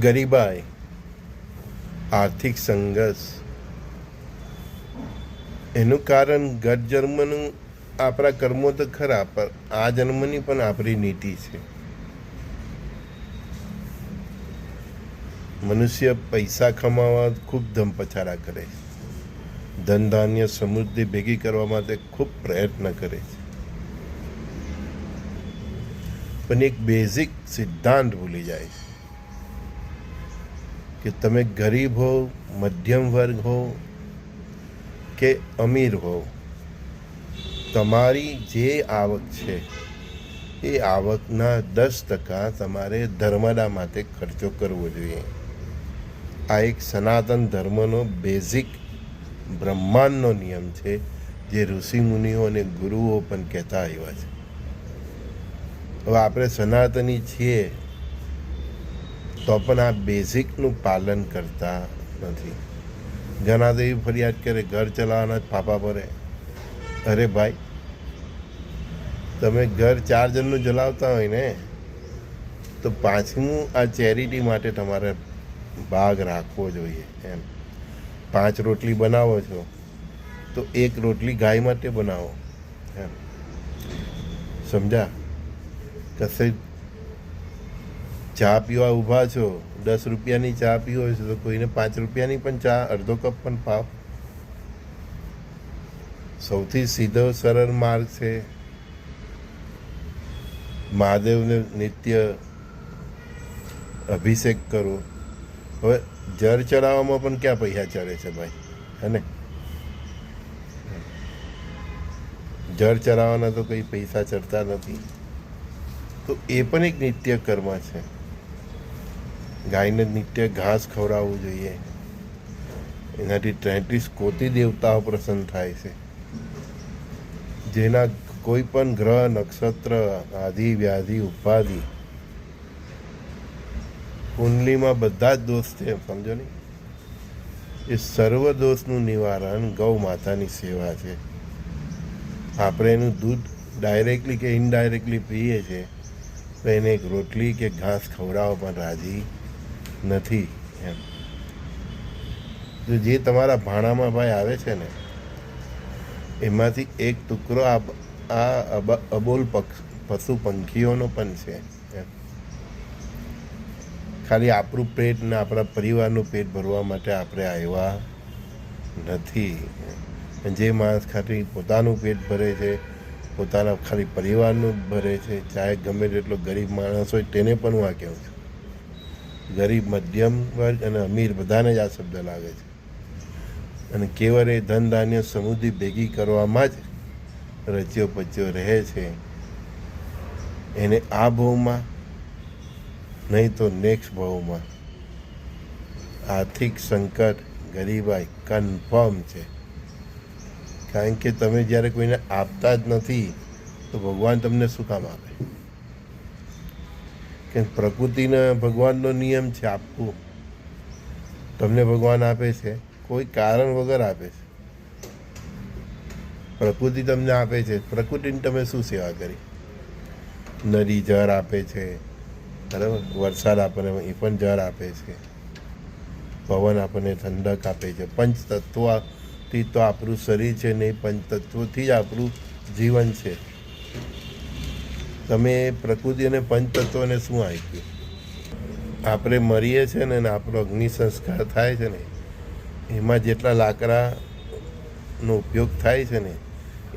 ગરીબાઈ, આર્થિક સંઘર્ષ. એનું કારણ ગત જન્મનું આપણા કર્મો તો ખરા, પણ આ જન્મની પણ આપણી નીતિ છે. મનુષ્ય પૈસા કમાવા ખૂબ ધમપછાડા કરે છે. ધન ધાન્ય સમૃદ્ધિ ભેગી કરવા માટે ખૂબ પ્રયત્ન કરે છે. પણ એક બેઝિક સિદ્ધાંત ભૂલી જાય છે. કે તમે ગરીબ હો, મધ્યમ વર્ગ હો કે અમીર હો, તમારી જે આવક છે, એ આવકના દસ ટકા તમારે ધર્મડા માટે ખર્ચો કરવો જોઈએ. આ એક સનાતન ધર્મનો બેઝિક બ્રહ્માંડનો નિયમ છે, જે ઋષિમુનિઓ અને ગુરુઓ પણ કહેતા આવ્યા છે. હવે આપણે સનાતની છીએ તો પણ આ બેઝિકનું પાલન કરતા નથી. જનાદેવી ફરિયાદ કરે, ઘર ચલાવવાના જ ફાફા ભરે. અરે ભાઈ, તમે ઘર ચાર જણનું ચલાવતા હોય ને, તો પાંચમું આ ચેરિટી માટે તમારે ભાગ રાખવો જોઈએ એમ. પાંચ રોટલી બનાવો છો, તો એક રોટલી ગાય માટે બનાવો એમ. સમજા? કશે ચા પીવા ઊભા છો, દસ રૂપિયાની ચા પીવો છો, તો કોઈને પાંચ રૂપિયાની પણ ચા, અડધો કપ પણ પાવ. સૌથી સીધો, સરળ માર્ગ છે મહાદેવને નિત્ય અભિષેક કરો હવે જળ ચડાવવામાં પણ ક્યાં પૈસા ચડે છે ભાઈ, હે જળ ચડાવવાના તો કંઈ પૈસા ચડતા નથી. તો એ પણ એક નિત્ય કર્મ છે. ગાયને નિત્ય ઘાસ ખવડાવવું જોઈએ. એનાથી ત્રેત્રીસ કોટી દેવતાઓ પ્રસન્ન થાય છે. જેના કોઈ પણ ગ્રહ, નક્ષત્ર, આદિ, વ્યાધિ, ઉપાધિ, કુંડલીમાં બધા જ દોષ છે, સમજો ને? એ સર્વ દોષનું નિવારણ ગૌ માતાની સેવા છે. આપણે એનું દૂધ ડાયરેક્ટલી કે ઇનડાયરેક્ટલી પીએ છીએ તો એને એક રોટલી કે ઘાસ ખવડાવવા પણ રાજી નથી એમ. તો જે તમારા ભાણામાં ભાઈ આવે છે ને, એમાંથી એક ટુકડો આ આ અબોલ પશુ પંખીઓનો પણ છે ખાલી આપણું પેટ ને આપણા પરિવારનું પેટ ભરવા માટે આપણે આવ્યા નથી જે માણસ ખાલી પોતાનું પેટ ભરે છે, પોતાના ખાલી પરિવારનું જ ભરે છે, ચાહે ગમે તેટલો ગરીબ માણસ હોય, તેને પણ હું આ કહું છું. ગરીબ, મધ્યમ વર્ગ અને અમીર બધાને જ આ શબ્દ લાગે છે. અને કેવળ એ ધન ધાન્ય સમૃદ્ધિ ભેગી કરવામાં જ રચ્યો પચ્યો રહે છે. એને આ ભાવમાં નહીં તો નેક્સ્ટ ભાવમાં. આર્થિક સંકટ ગરીબાઈ કન્ફર્મ છે. કારણ કે તમે જ્યારે કોઈને આપતા જ નથી, તો ભગવાન તમને શું કામ આપે? કે પ્રકૃતિના ભગવાનનો નિયમ છે આપવું. તમને ભગવાન આપે છે, કોઈ કારણ વગર આપે છે. પ્રકૃતિ તમને આપે છે, પ્રકૃતિની તમે શું સેવા કરી? નદી, જળ આપે છે, બરાબર? વરસાદ આપણને એ પણ જળ આપે છે. પવન આપણને ઠંડક આપે છે. પંચ તત્વથી તો આપણું શરીર છે ને એ પંચ જ આપણું જીવન છે. તમે પ્રકૃતિ અને પંચતત્વને શું આપ્યું? આપણે મરીએ છીએ ને આપણો અગ્નિ સંસ્કાર થાય છે ને, એમાં જેટલા લાકડાનો ઉપયોગ થાય છે ને,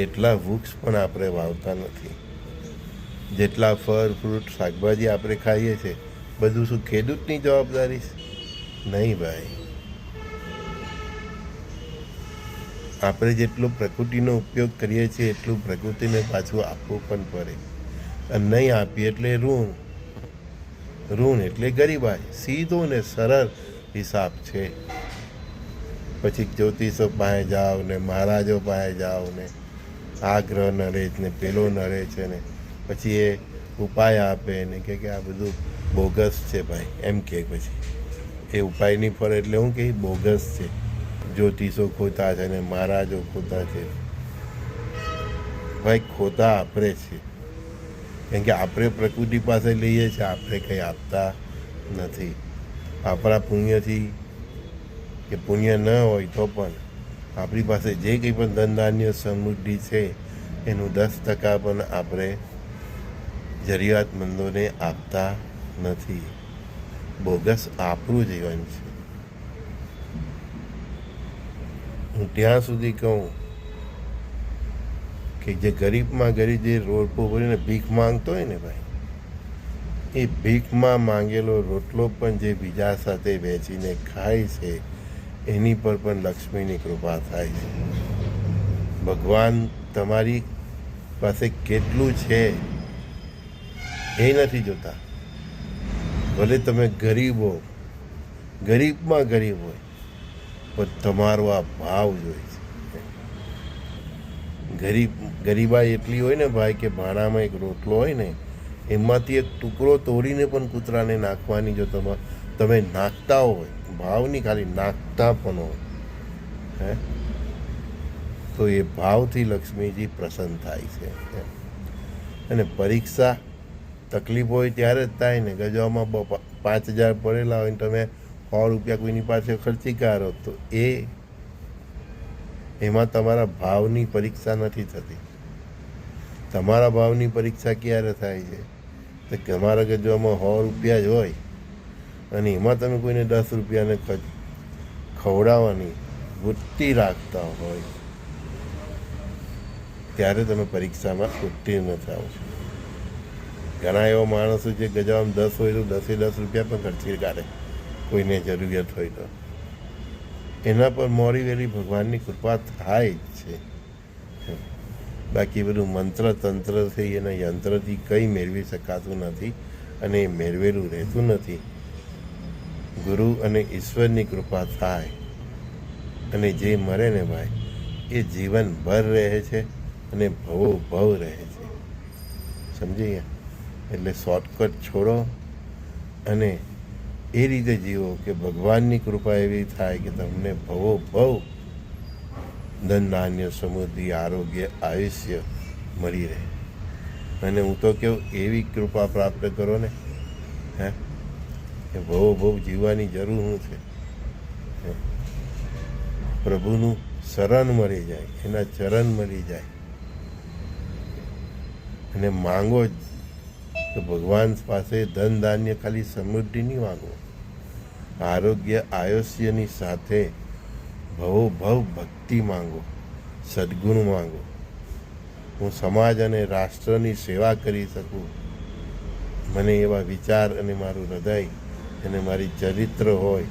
એટલા વૃક્ષ પણ આપણે વાવતા નથી. જેટલા ફળ, ફ્રૂટ, શાકભાજી આપણે ખાઈએ છીએ, બધું શું ખેડૂતની જવાબદારી છે? નહીં ભાઈ. આપણે જેટલો પ્રકૃતિનો ઉપયોગ કરીએ છીએ, એટલું પ્રકૃતિને પાછું આપવું પણ પડે. અને નહીં આપીએ એટલે ઋણ. ઋણ એટલે ગરીબાઈ. સીધો ને સરળ હિસાબ છે. પછી જ્યોતિષો પાસે જાઓ ને મહારાજો પાસે જાઓ ને આ ગ્રહ નડે ને, પેલો નડે છે ને. પછી એ ઉપાય આપે ને કે કે આ બધું બોગસ છે ભાઈ, એમ કે પછી. એ ઉપાય નહીં ફરે એટલે હું કે બોગસ છે. જ્યોતિષો ખોટા છે ને મહારાજો ખોટા છે. ભાઈ ખોટા આપરે છે. કેમ કે આપણે પ્રકૃતિ પાસે લઈએ છીએ, આપણે કંઈ આપતા નથી. આપણા પુણ્યથી કે પુણ્ય ન હોય તો પણ આપણી પાસે જે કંઈ પણ ધન ધાન્ય સમૃદ્ધિ છે, એનું દસ ટકા પણ આપણે જરૂરિયાતમંદોને આપતા નથી. બોગસ આપણું જીવન છે. હું ત્યાં સુધી કહું કે જે ગરીબમાં ગરીબ જે રોટલો ભરીને ભીખ માંગતો હોય ને ભાઈ, એ ભીખમાં માંગેલો રોટલો પણ જે બીજા સાથે વેચીને ખાય છે, એની પર પણ લક્ષ્મીની કૃપા થાય છે. ભગવાન તમારી પાસે કેટલું છે એ નથી જોતા. ભલે તમે ગરીબ હો, ગરીબમાં ગરીબ હોય, પણ તમારો આ ભાવ જોઈએ છે. ગરીબ, ગરીબાઈ એટલી હોય ને ભાઈ કે ભાણામાં એક રોટલો હોય ને, એમાંથી એક ટુકડો તોડીને પણ કૂતરાને નાખવાની જો તમે તમે નાખતા હોય ભાવની ખાલી નાખતા પણ હોય. હે? તો એ ભાવથી લક્ષ્મીજી પ્રસન્ન થાય છે. અને પરીક્ષા તકલીફ હોય ત્યારે જ થાય ને, ગજવામાં પાંચ હજાર પડેલા હોય ને તમે સો રૂપિયા કોઈની પાસે ખર્ચી કાઢો, તો એ એમાં તમારા ભાવની પરીક્ષા નથી થતી. તમારા ભાવની પરીક્ષા ક્યારે થાય છે? તો તમારા ગજવામાં સો રૂપિયા જ હોય અને એમાં તમે કોઈને દસ રૂપિયાને ખવડાવવાની વૃત્તિ રાખતા હોય, ત્યારે તમે પરીક્ષામાં ઉત્તીર્ણ થાવ છો. ઘણા એવા માણસો જે ગજામાં દસ હોય તો દસે દસ રૂપિયા પણ ખર્ચી કાઢે. કોઈને જરૂરિયાત હોય તો. એના પર મોરી વેલી ભગવાનની કૃપા થાય જ છે. બાકી બધું મંત્ર તંત્ર છે એના યંત્રથી કંઈ મેળવી શકાતું નથી અને એ મેળવેલું રહેતું નથી. ગુરુ અને ઈશ્વરની કૃપા થાય અને જે મરે ને ભાઈ, એ જીવનભર રહે છે અને ભવો ભવ રહે છે. સમજી ગયા? એટલે શોર્ટકટ છોડો અને એ રીતે જીવો કે ભગવાનની કૃપા એવી થાય કે તમને ભવો, ભવ ધન ધાન્ય સમૃદ્ધિ, આરોગ્ય, આયુષ્ય મળી રહે. અને હું તો કહું એવી કૃપા પ્રાપ્ત કરો ને, હે? કે ભવો, ભવ જીવવાની જરૂર શું છે? પ્રભુનું શરણ મળી જાય, એના ચરણ મળી જાય. અને માંગો તો ભગવાન પાસે ધન ધાન્ય ખાલી સમૃદ્ધિની માગો. આરોગ્ય આયુષ્યની સાથે ભવો ભવ ભક્તિ માંગો, સદગુણ માંગો. હું સમાજ અને રાષ્ટ્રની સેવા કરી શકું. મને એવા વિચાર અને મારું હૃદય અને મારી ચરિત્ર હોય,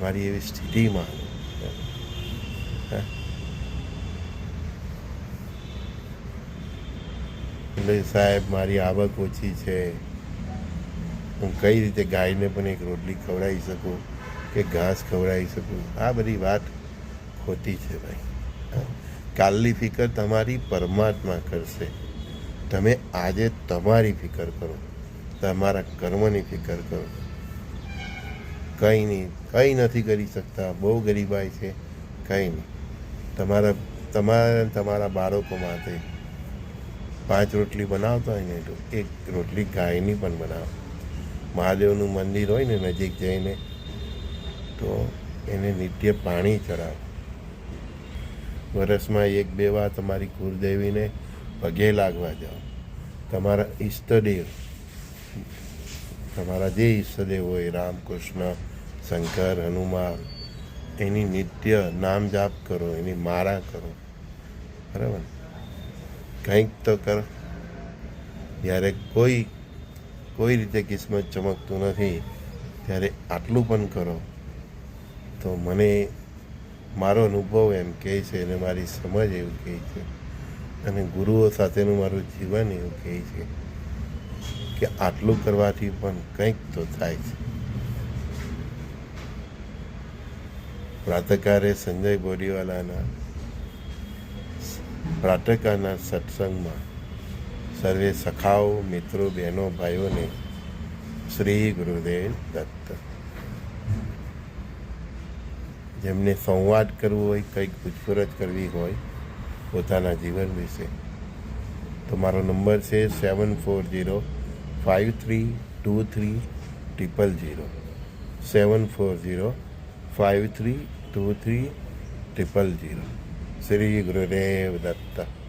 મારી એવી સ્થિતિ માંગો. એટલે સાહેબ, મારી આવક ઓછી છે. હું કઈ રીતે ગાયને પણ એક રોટલી ખવડાવી શકું કે ઘાસ ખવડાવી શકું? આ બધી વાત ખોટી છે ભાઈ. કાલની ફિકર તમારી પરમાત્મા કરશે. તમે આજે તમારી ફિકર કરો. તમારા કર્મની ફિકર કરો. કંઈ નહીં, કંઈ નથી કરી શકતા. બહુ ગરીબાઈ છે. કંઈ નહીં. તમારા તમારા તમારા બાળકો માટે પાંચ રોટલી બનાવતા હોય ને તો એક રોટલી ગાયની પણ બનાવો. મહાદેવનું મંદિર હોય ને નજીક જઈને તો એને નિત્ય પાણી ચડાવ. વરસમાં એક બે વાર તમારી કુળદેવીને પગે લાગવા જાઓ. તમારા ઈષ્ટદેવ, તમારા જે ઈષ્ટદેવ હોય રામ કૃષ્ણ શંકર, હનુમાન, એની નિત્ય નામ જાપ કરો, એની મારા કરો. બરાબર? કંઈક તો કર. જ્યારે કોઈ કોઈ રીતે કિસ્મત ચમકતું નથી, ત્યારે આટલું પણ કરો. તો મને મારો અનુભવ એમ કહે છે અને મારી સમજ એવું કહે છે. અને ગુરુઓ સાથેનું મારું જીવન એવું કહે છે કે આટલું કરવાથી પણ કંઈક તો થાય છે. પ્રાતકારે સંજય બોરીવાલાના પ્રાતકાના સત્સંગમાં સર્વે સખાઓ, મિત્રો, બહેનો, ભાઈઓને શ્રી ગુરુદેવ દત્ત. જેમને સંવાદ કરવો હોય, કંઈક પૂછપરછ કરવી હોય પોતાના જીવન વિશે. તો મારો નંબર છે seven four zero five three two three triple zero seven four zero five three two three triple zero Shri Gurudev Datta